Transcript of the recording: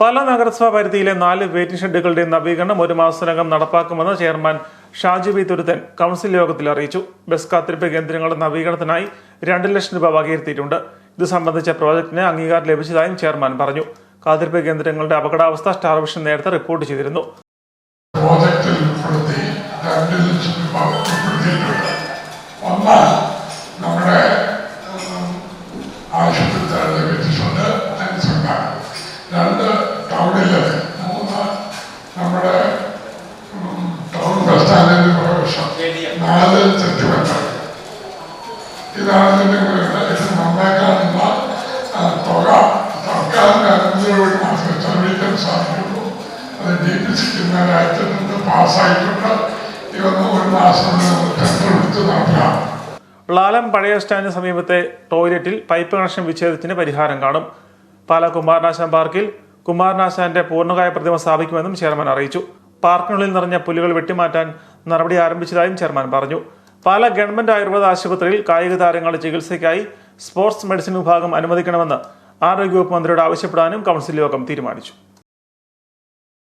പാലാ നഗരസഭാ പരിധിയിലെ നാല് വെയിറ്റിംഗ് ഷെഡുകളുടെ നവീകരണം ഒരു മാസത്തിനകം നടപ്പാക്കുമെന്ന് chairman Shaji V Thuruthan council യോഗത്തിൽ അറിയിച്ചു. ബസ് കാത്തിരിപ്പ് കേന്ദ്രങ്ങളുടെ നവീകരണത്തിനായി രണ്ട് ലക്ഷം രൂപ വകയിരുത്തിയിട്ടുണ്ട്. ഇത് സംബന്ധിച്ച പ്രോജക്ടിന് അംഗീകാരം ലഭിച്ചതായും ചെയർമാൻ പറഞ്ഞു. കാത്തിരിപ്പ് കേന്ദ്രങ്ങളുടെ അപകടാവസ്ഥ സ്റ്റാർ വിഷൻ നേരത്തെ റിപ്പോർട്ട് ചെയ്തിരുന്നു. രണ്ട് ടൗണിൽ. മൂന്ന് നമ്മുടെ നാല് ഇതൊന്ന് ഒരു പഴയ സ്റ്റാൻഡിന് സമീപത്തെ ടോയ്ലറ്റിൽ പൈപ്പ് കണക്ഷൻ വിച്ഛേദത്തിന് പരിഹാരം കാണും. പാലാ കുമാരനാശാൻ പാർക്കിൽ കുമാരനാശാന്റെ പൂർണകായ പ്രതിമ സ്ഥാപിക്കുമെന്നും ചെയർമാൻ അറിയിച്ചു. പാർക്കിനുള്ളിൽ നിറഞ്ഞ പുലികൾ വെട്ടിമാറ്റാൻ നടപടി ആരംഭിച്ചതായും ചെയർമാൻ പറഞ്ഞു. പാലാ ഗവൺമെന്റ് ആയുർവേദ ആശുപത്രിയിൽ കായിക താരങ്ങളുടെ ചികിത്സയ്ക്കായി സ്പോർട്സ് മെഡിസിൻ വിഭാഗം അനുവദിക്കണമെന്ന് ആരോഗ്യവകുപ്പ് മന്ത്രിയോട് ആവശ്യപ്പെടാനും കൗൺസിൽ യോഗം തീരുമാനിച്ചു.